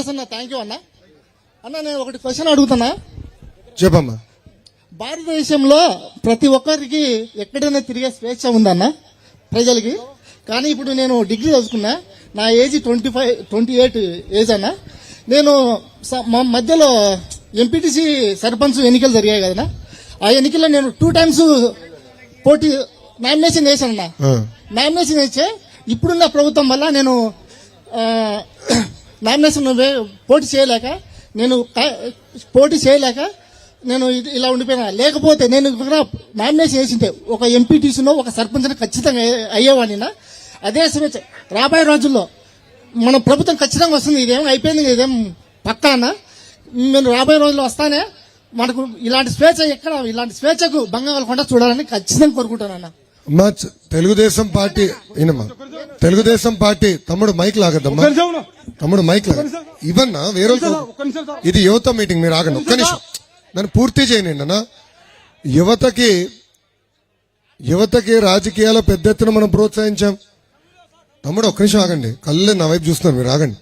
Thank you అన్న. అన్న నేను ఒకటి క్వశ్చన్ అడుగుతున్నా. చెప్పమ్మా. భారతదేశంలో ప్రతి ఒక్కరికి ఎక్కడైనా తిరిగే స్వేచ్ఛ ఉందన్న? ప్రజలకి. కానీ ఇప్పుడు నేను డిగ్రీ చదువుకున్నా. నా age twenty five twenty eight age అన్న. నేను మా మధ్యలో ఎంపీటీసీ సర్పంచ్ ఎన్నికలు జరిగాయి కదన్నా. ఆ ఎన్నికల్లో నేను టూ టైమ్స్ పోటీ నామినేషన్ వేసాను నామినేషన్ ఇచ్చే ఇప్పుడున్న ప్రభుత్వం వల్ల నేను నామినేషన్ పోటీ చేయలేక నేను పోటీ చేయలేక నేను ఇది- ఇలా ఉండిపోయినా. లేకపోతే నేను ఇక్కడ నామినేషన్ వేసింటే ఒక ఎంపీటీసీనో ఒక సర్పంచ్ ఖచ్చితంగా అయ్యే- అయ్యేవాడినా. అదే సమస్య రాబోయే రోజుల్లో మన ప్రభుత్వం ఖచ్చితంగా వస్తుంది. ఇదేం అయిపోయింది ఇదేం పక్కానా? నేను రాబోయే రోజుల్లో వస్తానే మనకు ఇలాంటి స్వేచ్ఛ ఎక్కడ ఇలాంటి స్వేచ్ఛకు భంగం కలగకుండా చూడాలని ఖచ్చితంగా కోరుకుంటానన్నా. తెలుగుదేశం పార్టీ తెలుగుదేశం పార్టీ తమ్ముడు మైక్ లాగద్దమ్మా. తమ్ముడు మైక్ ఇవన్నా వేరే ఇది యువత మీటింగ్ మీరు ఆగండి. ఒక్క నిమిషం. నన్ను పూర్తి చేయనండి అన్న యువతకి యువతకి రాజకీయాల్లో పెద్ద ఎత్తున మనం ప్రోత్సహించాం. తమ్ముడు ఒక్క నిమిషం ఆగండి. కళ్ళు నా వైపు చూస్తున్నారు మీరు ఆగండి.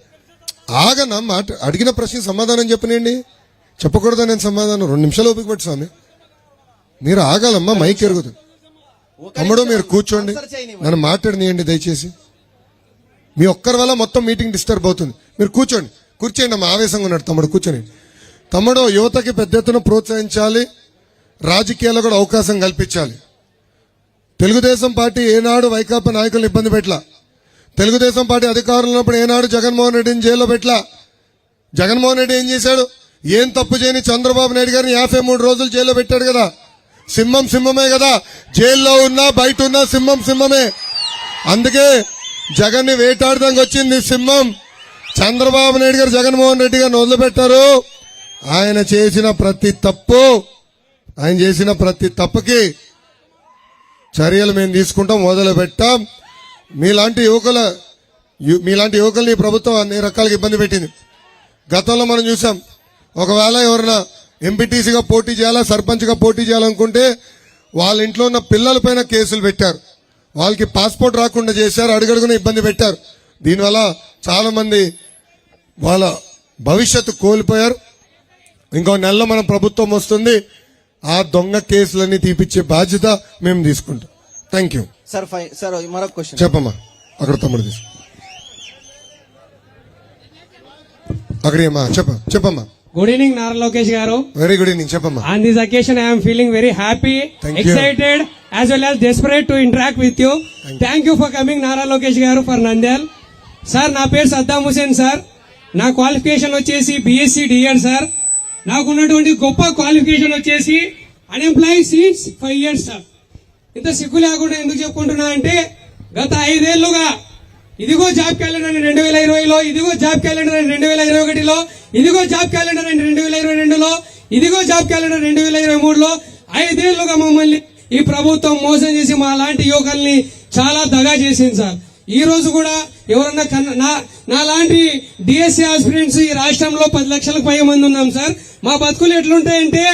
ఆగన్నా మాట అడిగిన ప్రశ్న సమాధానం చెప్పనండి చెప్పకూడదా నేను సమాధానం రెండు నిమిషాలు ఓపిక పట్టు స్వామి. మీరు ఆగాలమ్మా మైక్ ఎరుగుతుంది. తమ్ముడు మీరు కూర్చోండి. నన్ను మాట్లాడనీయండి దయచేసి. మీ ఒక్కరి వల్ల మొత్తం మీటింగ్ డిస్టర్బ్ అవుతుంది. మీరు కూర్చోండి. కూర్చోండి మా ఆవేశంగా ఉన్నాడు తమ్ముడు కూర్చొని తమ్ముడు యువతకి పెద్ద ఎత్తున ప్రోత్సహించాలి. రాజకీయాల్లో కూడా అవకాశం కల్పించాలి. తెలుగుదేశం పార్టీ ఏనాడు వైకాపా నాయకులను ఇబ్బంది పెట్టలా. తెలుగుదేశం పార్టీ అధికారంలో ఉన్నప్పుడు ఏనాడు జగన్మోహన్ రెడ్డిని జైల్లో పెట్టలా. జగన్మోహన్ రెడ్డి ఏం చేశాడు? ఏం తప్పు చేయని చంద్రబాబు నాయుడు గారిని యాభై మూడు రోజులు జైల్లో పెట్టాడు కదా. సింహం సింహమే కదా. జైల్లో ఉన్నా బయట ఉన్నా సింహం సింహమే. అందుకే జగన్ని వేటాడడానికి వచ్చింది సింహం. చంద్రబాబు నాయుడు గారు జగన్మోహన్ రెడ్డి గారిని వదిలిపెట్టారు. ఆయన చేసిన ప్రతి తప్పు ఆయన చేసిన ప్రతి తప్పుకి చర్యలు మేము తీసుకుంటాం మొదలుపెట్టాం. మీలాంటి యువకుల మీలాంటి యువకుల్ని ఈ ప్రభుత్వం అన్ని రకాలుగా ఇబ్బంది పెట్టింది. గతంలో మనం చూసాం ఒకవేళ ఎవరైనా ఎంపీటీసీగా పోటీ చేయాలా సర్పంచ్గా పోటీ చేయాలనుకుంటే వాళ్ళ ఇంట్లో ఉన్న పిల్లల పైన కేసులు పెట్టారు. వాళ్ళకి పాస్పోర్ట్ రాకుండా చేశారు అడుగడుగున ఇబ్బంది పెట్టారు. దీనివల్ల చాలా మంది వాళ్ళ భవిష్యత్తు కోల్పోయారు. ఇంకో నెలలో మన ప్రభుత్వం వస్తుంది ఆ దొంగ కేసులన్నీ తీపిచ్చే బాధ్యత మేము తీసుకుంటాం. థ్యాంక్ యూ సార్ సార్ మరొక క్వశ్చన్ చెప్పమ్మా. అక్కడ తమ్ముడు తీసు అక్కడ ఏమ్మా? చెప్ప చెప్పమ్మా. Good evening Nara Lokesh garu. Very good evening చెప్పమ్మా. On this occasion I'm feeling very happy. Excited as well as desperate to interact with you thank you for coming Nara Lokesh garu for Nandyal sir నా పేరు Saddam Hussain sir నా qualification వచ్చేసి BSc DEd sir నాకున్నటువంటి గొప్ప qualification వచ్చేసి unemployed since five years sir ఇంత సిగ్గు లేకుండా ఎందుకు చెప్పుకుంటున్నా అంటే గత ఐదేళ్ళుగా ఇదిగో జాబ్ క్యాలెండర్ అని రెండు వేల ఇరవైలో ఇదిగో జాబ్ క్యాలెండర్ అని రెండు వేల ఇరవై ఒకటిలో ఇదిగో జాబ్ క్యాలెండర్ అని రెండు వేల ఇరవై రెండులో ఇదిగో జాబ్ క్యాలెండర్ రెండు వేల ఇరవై మూడులో ఐదేళ్ళుగా మమ్మల్ని ఈ ప్రభుత్వం మోసం చేసి మా లాంటి యువకుల్ని చాలా దగా చేసింది సార్. ఈ రోజు కూడా ఎవరన్నా కన్నా నా నా లాంటి డిఎస్సీ ఆస్పిరెంట్స్ ఈ రాష్ట్రంలో పది లక్షలకు పై మంది ఉన్నాం సార్. మా బతుకులు ఎట్లుంటాయంటే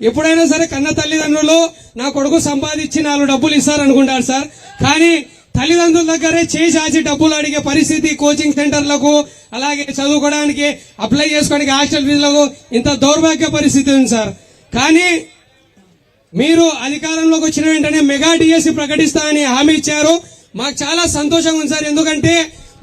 ఎప్పుడైనా సరే కన్న తల్లిదండ్రులు నా కొడుకు సంపాదించి నాలుగు డబ్బులు ఇస్తారనుకుంటారు సార్. కానీ తల్లిదండ్రుల దగ్గరే చేసి ఆచి డబ్బులు అడిగే పరిస్థితి కోచింగ్ సెంటర్లకు అలాగే చదువుకోవడానికి అప్లై చేసుకోవడానికి హాస్టల్ ఫీజులకు ఇంత దౌర్భాగ్య పరిస్థితి ఉంది సార్. కానీ మీరు అధికారంలోకి వచ్చిన వెంటనే మెగా డిఎస్సి ప్రకటిస్తామని హామీ ఇచ్చారు. మాకు చాలా సంతోషంగా ఉంది సార్. ఎందుకంటే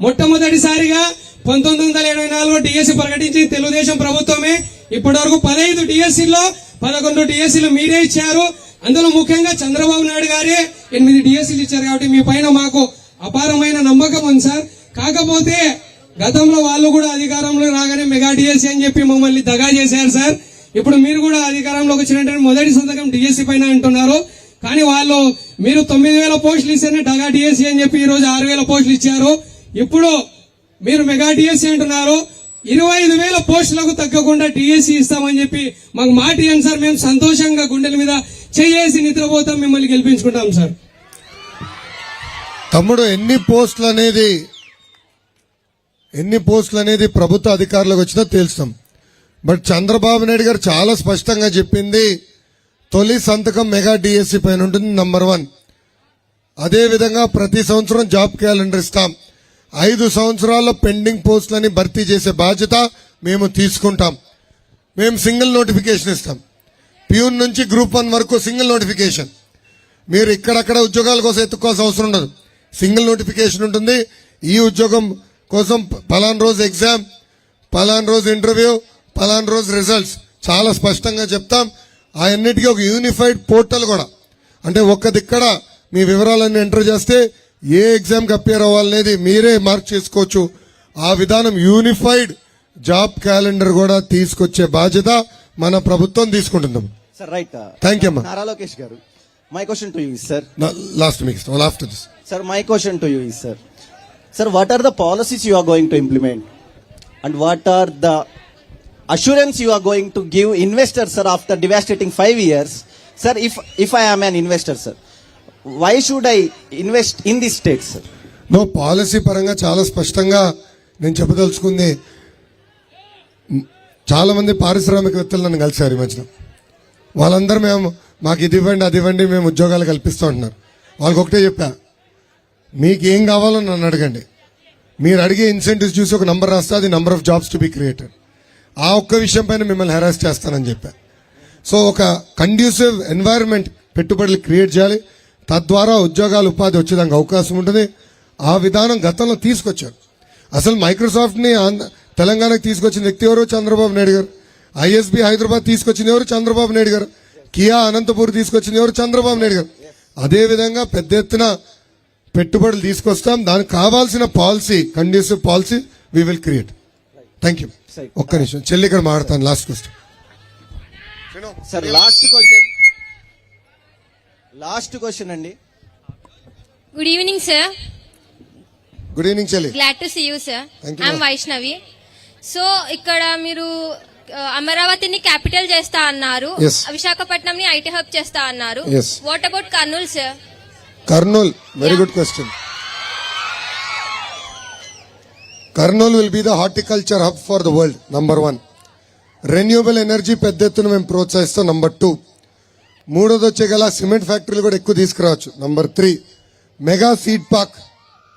మొట్టమొదటిసారిగా పంతొమ్మిది వందల ఎనభై నాలుగులో డిఎస్సి ప్రకటించింది తెలుగుదేశం ప్రభుత్వమే. ఇప్పటి వరకు పదహైదు డిఎస్సీలో పదకొండు డిఎస్సీలు మీరే ఇచ్చారు. అందులో ముఖ్యంగా చంద్రబాబు నాయుడు గారే ఎనిమిది డిఎస్సీలు ఇచ్చారు కాబట్టి మీ పైన మాకు అపారమైన నమ్మకం ఉంది సార్. కాకపోతే గతంలో వాళ్ళు కూడా అధికారంలో రాగానే మెగా డిఎస్సీ అని చెప్పి మమ్మల్ని దగా చేశారు సార్. ఇప్పుడు మీరు కూడా అధికారంలోకి వచ్చినట్టు మొదటి సంతకం డిఎస్సీ పైన అంటున్నారు. కానీ వాళ్ళు మీరు తొమ్మిది వేల పోస్టులు ఇస్తేనే డగా డిఎస్సీ అని చెప్పి ఈ రోజు ఆరు వేల పోస్టులు ఇచ్చారు. ఇప్పుడు మీరు మెగా డిఎస్సీ అంటున్నారు. ఇరవై ఐదు వేల పోస్టులకు తగ్గకుండా డిఎస్సీ ఇస్తామని చెప్పి మాకు మాట ఇవ్వండి సార్. మేము సంతోషంగా గుండెల మీద చేసి నిద్రపోతాం మిమ్మల్ని గెలిపించుకుంటాం సార్. తమ్ముడు ఎన్ని పోస్టులు అనేది ఎన్ని పోస్టులు అనేది ప్రభుత్వ అధికారులకు వచ్చినా తెలుస్తాం. బట్ చంద్రబాబు నాయుడు గారు చాలా స్పష్టంగా చెప్పింది తొలి సంతకం మెగా డిఎస్సి పైన ఉంటుంది నంబర్ వన్ అదేవిధంగా ప్రతి సంవత్సరం జాబ్ క్యాలెండర్ ఇస్తాం. ఐదు సంవత్సరాల్లో పెండింగ్ పోస్టులని భర్తీ చేసే బాధ్యత మేము తీసుకుంటాం. మేము సింగిల్ నోటిఫికేషన్ ఇస్తాం. ప్యూన్ నుంచి గ్రూప్ వన్ వరకు సింగిల్ నోటిఫికేషన్. మీరు ఇక్కడక్కడ ఉద్యోగాల కోసం ఎత్తుకోవాల్సిన అవసరం ఉండదు. సింగిల్ నోటిఫికేషన్ ఉంటుంది. ఈ ఉద్యోగం కోసం పలానా రోజు ఎగ్జామ్ పలానా రోజు ఇంటర్వ్యూ పలానా రోజు రిజల్ట్స్ చాలా స్పష్టంగా చెప్తాం. ఆ అన్నిటికీ ఒక యూనిఫైడ్ పోర్టల్ కూడా. అంటే ఒక్క దిక్కడ మీ వివరాలన్నీ ఎంటర్ చేస్తే ఏ ఎగ్జామ్కి అప్పేర్ అవ్వాలనేది మీరే మార్క్ చేసుకోవచ్చు. ఆ విధానం యూనిఫైడ్ జాబ్ క్యాలెండర్ కూడా తీసుకొచ్చే బాధ్యత మన ప్రభుత్వం తీసుకుంటుందాం సార్ రైట్ you, అమ్మా. Nara Lokesh garu my question to you sir last మీకు after this sir my question to you sir. Sir what are the policies you are going to implement? And what are the assurance you are going to give investors sir after devastating 5 years. Sir if if i am an investor sir why should i invest in this state sir? No policy పరంగా చాలా స్పష్టంగా నేను చెప్పదలుచుకుంది. చాలా మంది పారిశ్రామికవేత్తలు నన్ను కలిశారు ఈ మధ్యన. వాళ్ళందరూ మేము మాకు ఇది ఇవ్వండి అది ఇవ్వండి మేము ఉద్యోగాలు కల్పిస్తూ ఉంటున్నారు. వాళ్ళకి ఒకటే చెప్పా. మీకు ఏం కావాలో నన్ను అడగండి. మీరు అడిగే ఇన్సెంటివ్స్ చూసి ఒక నంబర్ రాస్తే అది number of jobs to be created ఆ ఒక్క విషయం పైన మిమ్మల్ని హెరాస్ చేస్తానని చెప్పా. సో ఒక కండ్యూసివ్ ఎన్వైర్న్మెంట్ పెట్టుబడులు క్రియేట్ చేయాలి. తద్వారా ఉద్యోగాలు ఉపాధి వచ్చేదానికి అవకాశం ఉంటుంది. ఆ విధానం గతంలో తీసుకొచ్చారు. అసలు మైక్రోసాఫ్ట్ని తెలంగాణకు తీసుకొచ్చిన వ్యక్తి ఎవరు? చంద్రబాబు నాయుడు గారు. ఐఎస్బి హైదరాబాద్ తీసుకొచ్చింది ఎవరు? చంద్రబాబు నాయుడు గారు. కియా అనంతపూర్ తీసుకొచ్చింది ఎవరు? చంద్రబాబు నాయుడు గారు. అదేవిధంగా పెద్ద ఎత్తున పెట్టుబడులు తీసుకొస్తాం. దానికి కావాల్సిన policy conducive policy we will create thank you ఒక్క నిమిషం చెల్లి ఇక్కడ మాడతాను last question sir last question last question అండి Good evening, sir. Good evening చెల్లి Glad to see you, sir. Thank you, I'm ma'am. Vaishnavi. So ఇక్కడ మీరు ఆ, అమరావతిని క్యాపిటల్ చేస్తా అన్నారు. విశాఖపట్నం ని ఐటీ హబ్ చేస్తా అన్నారు. What about Kurnool sir Kurnool very. Good question Kurnool will be the horticulture hub for the world number one renewable energy పెద్ద ఎత్తున మేము ప్రోత్సహిస్తాం నంబర్ టూ మూడోది వచ్చే గల సిమెంట్ ఫ్యాక్టరీలు కూడా ఎక్కువ తీసుకురావచ్చు number three mega seed park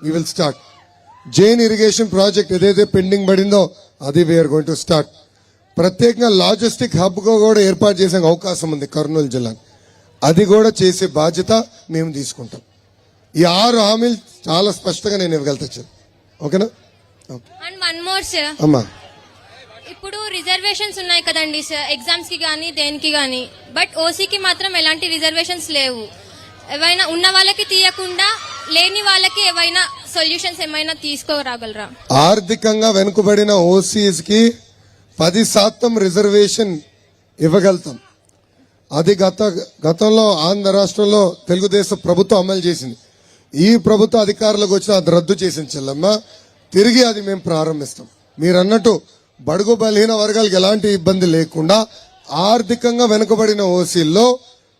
we will start Jain irrigation project ఏదైతే పెండింగ్ పడిందో అది we are going to start ప్రత్యేకంగా లాజిస్టిక్ హబ్గా కూడా ఏర్పాటు చేసే అవకాశం ఉంది కర్నూలు జిల్లా. అది కూడా చేసే బాధ్యత మేము తీసుకుంటాం. ఈ ఆరు హామీలు చాలా స్పష్టంగా నేను ఇవ్వగలుగుతా ఓకేనా? అండ్ వన్ మోర్ సార్ అమ్మా. ఇప్పుడు రిజర్వేషన్స్ ఉన్నాయి కదండి సార్ ఎగ్జామ్స్కి కానీ దేనికి కానీ బట్ ఓసీకి మాత్రం ఎలాంటి రిజర్వేషన్స్ లేవు. ఏవైనా ఉన్న వాళ్ళకి తీయకుండా లేని వాళ్ళకి ఏవైనా సొల్యూషన్స్ ఏమైనా తీసుకురాగలరా? ఆర్థికంగా వెనుకబడిన ఓసీస్కి పది శాతం రిజర్వేషన్ ఇవ్వగలుగుతాం. అది గత గతంలో ఆంధ్ర రాష్ట్రంలో తెలుగుదేశం ప్రభుత్వం అమలు చేసింది. ఈ ప్రభుత్వ అధికారులకు వచ్చి అది రద్దు చేసింది చెల్లమ్మ. తిరిగి అది మేము ప్రారంభిస్తాం. మీరు అన్నట్టు బడుగు బలహీన వర్గాలకు ఎలాంటి ఇబ్బంది లేకుండా ఆర్థికంగా వెనుకబడిన ఓసీల్లో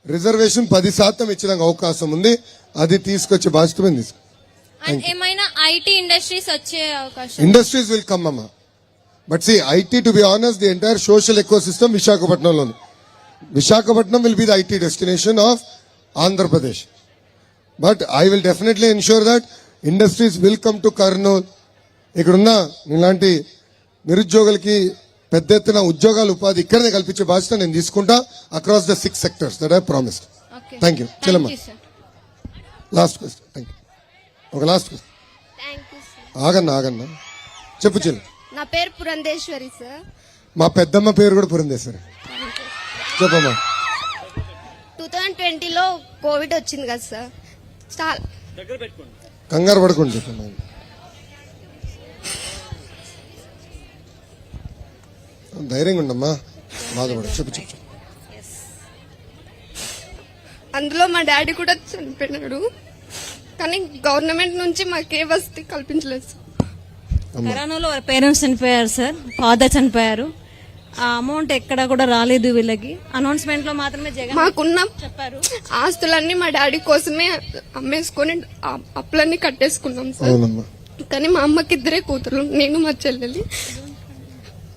రిజర్వేషన్ పది శాతం ఇచ్చడానికి అవకాశం ఉంది. అది తీసుకొచ్చే బాధ్యత మేము ఏమైనా ఐటీ ఇండస్ట్రీస్ వచ్చే అవకాశం? ఇండస్ట్రీస్ విల్ కమ్ అమ్మా. But see IT to be honest the entire social ecosystem విశాఖపట్నంలో ఉంది. Visakhapatnam will be the IT destination of Andhra Pradesh but I will definitely ensure that industries will come to Kurnool ఇక్కడున్న ఇలాంటి నిరుద్యోగులకి పెద్ద ఎత్తున ఉద్యోగాలు ఉపాధి ఇక్కడనే కల్పించే బాధ్యత నేను తీసుకుంటా across the six sectors that I promised okay thank you Chellamma last question thank you ఒక లాస్ట్ క్వశ్చన్ ఆగన్నా ఆగన్నా. చెప్పు చెల్లి. నా పేరు పురంధేశ్వరి సార్ మా పెద్దమ్మ పేరు కూడా పురంధేశ్వరి. చెప్పమ్మా. టూ థౌజండ్ ట్వంటీలో కోవిడ్ వచ్చింది కదా సార్ చాలా కంగారు పడకుండా. చెప్పమ్మా ధైర్యంగా ఉండమ్మా బాధపడ. చెప్పు చెప్పు. అందులో మా డాడీ కూడా చనిపోయినాడు. కానీ గవర్నమెంట్ నుంచి మాకే వసతి కల్పించలేదు సార్. కరోనాలో వాళ్ళ పేరెంట్స్ చనిపోయారు సార్. ఫాదర్ చనిపోయారు. ఆ అమౌంట్ ఎక్కడ కూడా రాలేదు వీళ్ళకి. అనౌన్స్మెంట్లో మాత్రమే జగన్ మాకున్న చెప్పారు. ఆస్తులన్నీ మా డాడీ కోసమే అమ్మేసుకొని అప్పులన్నీ కట్టేసుకున్నాం సార్. అవునమ్మా. కానీ మా అమ్మకి ఇద్దరే కూతురు నేను మా చెల్లెలి.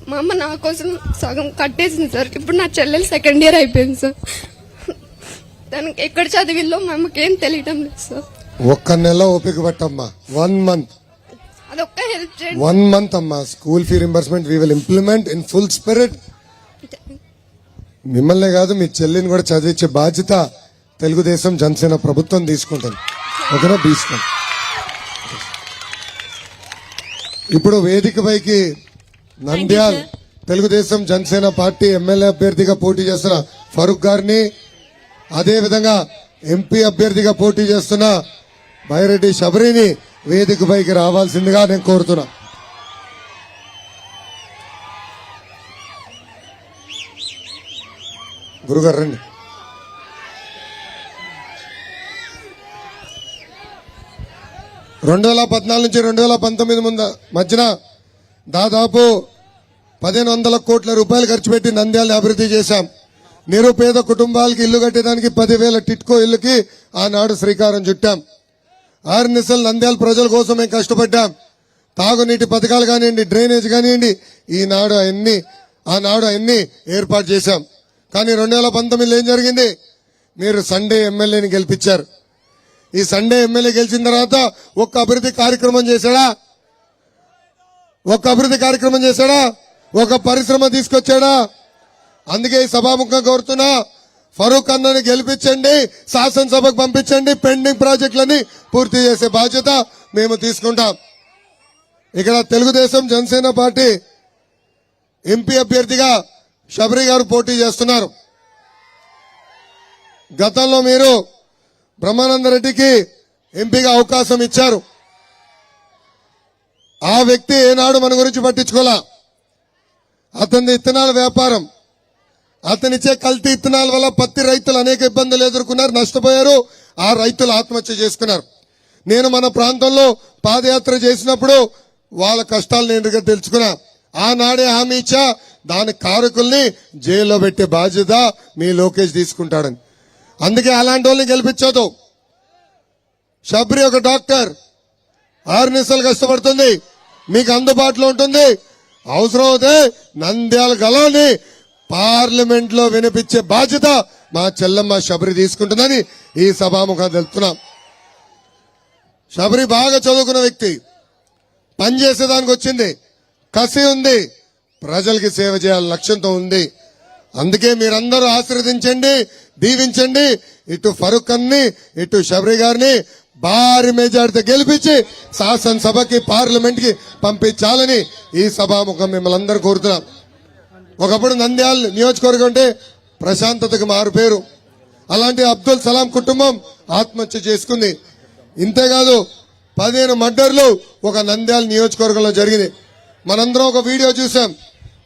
మా అమ్మ నా కోసం సగం కట్టేసింది సార్. ఇప్పుడు నా చెల్లెలు సెకండ్ ఇయర్ అయిపోయింది సార్. దానికి ఎక్కడ చదివిల్లో మా అమ్మకి ఏం తెలియటం లేదు సార్. ఒక్క నెల ఓపిక పట్టమ్మా. వన్ మంత్ అదొక్క హెల్ప్ చేయండి. వన్ మంత్ అమ్మా. School fee reimbursement we will implement in full spirit మిమ్మల్నే కాదు మీ చెల్లిని కూడా చదివించే బాధ్యత తెలుగుదేశం జనసేన ప్రభుత్వం తీసుకుంటుంది. ఓకేనా? తీసుకోండి ఇప్పుడు వేదిక పైకి నంద్యాల్ తెలుగుదేశం జనసేన పార్టీ ఎమ్మెల్యే అభ్యర్థిగా పోటీ చేస్తున్న ఫరూక్ గారిని అదే విధంగా ఎంపీ అభ్యర్థిగా పోటీ చేస్తున్న బైరెడ్డి శబరిని వేదిక పైకి రావాల్సిందిగా నేను కోరుతున్నా. గురుగారు రండి. రెండు వేల పద్నాలుగు నుంచి రెండు వేల పంతొమ్మిది ముందు మధ్యన దాదాపు పదిహేను వందల కోట్ల రూపాయలు ఖర్చు పెట్టి నంద్యాల అభివృద్ధి చేశాం. నిరుపేద కుటుంబాలకి ఇల్లు కట్టేదానికి పదివేల టిట్కో ఇల్లుకి ఆనాడు శ్రీకారం చుట్టాం. ఆరు నిసలు నంద్యాల ప్రజల కోసం మేము కష్టపడ్డాం. తాగునీటి పథకాలు కానివ్వండి డ్రైనేజ్ కానివ్వండి ఈనాడు అన్ని ఆనాడు అన్ని ఏర్పాటు చేశాం. కానీ రెండు వేల పంతొమ్మిదిలో ఏం జరిగింది? మీరు సండే ఎమ్మెల్యేని గెలిపించారు. ఈ సండే ఎమ్మెల్యే గెలిచిన తర్వాత ఒక్క అభివృద్ధి కార్యక్రమం చేశాడా? ఒక అభివృద్ధి కార్యక్రమం చేశాడా? ఒక పరిశ్రమ తీసుకొచ్చాడా? అందుకే ఈ సభాముఖం కోరుతున్నా ఫరూక్ అన్నని గెలిపించండి శాసనసభకు పంపించండి పెండింగ్ ప్రాజెక్టులని పూర్తి చేసే బాధ్యత మేము తీసుకుంటాం. ఇక్కడ తెలుగుదేశం జనసేన పార్టీ ఎంపీ అభ్యర్థిగా శబరి గారు పోటీ చేస్తున్నారు. గతంలో మీరు బ్రహ్మానందరెడ్డికి ఎంపీగా అవకాశం ఇచ్చారు. వ్యక్తి ఏనాడు మన గురించి పట్టించుకోలా. అతని ఇత్తనాల వ్యాపారం. అతనిచ్చే కల్తీ ఇత్తనాల వల్ల పత్తి రైతులు అనేక ఇబ్బందులు ఎదుర్కొన్నారు నష్టపోయారు ఆ రైతులు ఆత్మహత్య చేసుకున్నారు. నేను మన ప్రాంతంలో పాదయాత్ర చేసినప్పుడు వాళ్ళ కష్టాలు నేను తెలుసుకున్నా. ఆనాడే హామీ ఇచ్చా దాని కారకుల్ని జైల్లో పెట్టే బాధ్యత మీ లోకేష్ తీసుకుంటాడని. అందుకే అలాంటి వాళ్ళని గెలిపించదు షబ్రి ఒక డాక్టర్. ఆరు నిమిషాలు కష్టపడుతుంది. మీకు అందుబాటులో ఉంటుంది. అవసరం అవుతే నంద్యాల గలాన్ని పార్లమెంట్లో వినిపించే బాధ్యత మా చెల్లమ్మ శబరి తీసుకుంటుందని ఈ సభాముఖం తెలుపుతున్నాం. శబరి బాగా చదువుకున్న వ్యక్తి. పనిచేసేదానికి వచ్చింది. కసి ఉంది. ప్రజలకి సేవ చేయాల లక్ష్యంతో ఉంది. అందుకే మీరందరూ ఆశీర్వదించండి దీవించండి. ఇటు ఫరూక్ అన్ని ఇటు శబరి గారిని భారీ మెజార్టీతో గెలిపించి శాసనసభకి పార్లమెంట్కి పంపించాలని ఈ సభాముఖం మిమ్మల్ని అందరూ కోరుతున్నాం. ఒకప్పుడు నంద్యాల నియోజకవర్గం అంటే ప్రశాంతతకు మారు పేరు. అలాంటి అబ్దుల్ సలాం కుటుంబం ఆత్మహత్య చేసుకుంది. ఇంతేకాదు పదిహేను మర్డర్లు ఒక నంద్యాల నియోజకవర్గంలో జరిగింది. మనందరం ఒక వీడియో చూసాం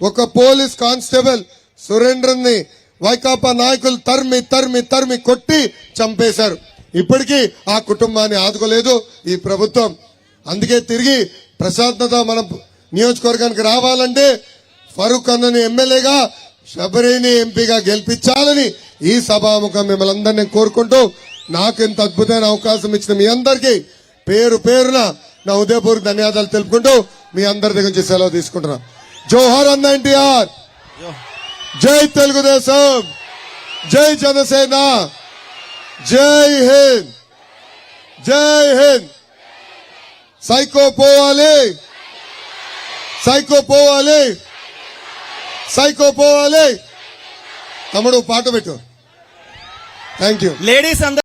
ఒక పోలీస్ కానిస్టేబుల్ సురేంద్రన్ని వైకాపా నాయకులు తరిమి తరిమి తరిమి కొట్టి చంపేశారు. ఇప్పటికీ ఆ కుటుంబాన్ని ఆదుకోలేదు ఈ ప్రభుత్వం. అందుకే తిరిగి ప్రశాంతత మన నియోజకవర్గానికి రావాలంటే ఫరూక్ అన్నని ఎమ్మెల్యేగా శబరిని ఎంపీగా గెలిపించాలని ఈ సభాముఖం మిమ్మల్ని అందరినీ కోరుకుంటూ నాకు ఇంత అద్భుతమైన అవకాశం ఇచ్చిన మీ అందరికీ పేరు పేరున నా ఉదయపూర్వక ధన్యవాదాలు తెలుపుకుంటూ మీ అందరి దగ్గర నుంచి సెలవు తీసుకుంటున్నా. జోహార్ అన్న ఎన్టీఆర్! జై తెలుగుదేశం! జై జనసేన! జై హింద్. జై హింద్. సైకో పోవాలి. సైకో పోవాలి. సైకో పోవాలి. తమ్ముడు పాట పెట్టు. థ్యాంక్ యూ లేడీస్ అందరూ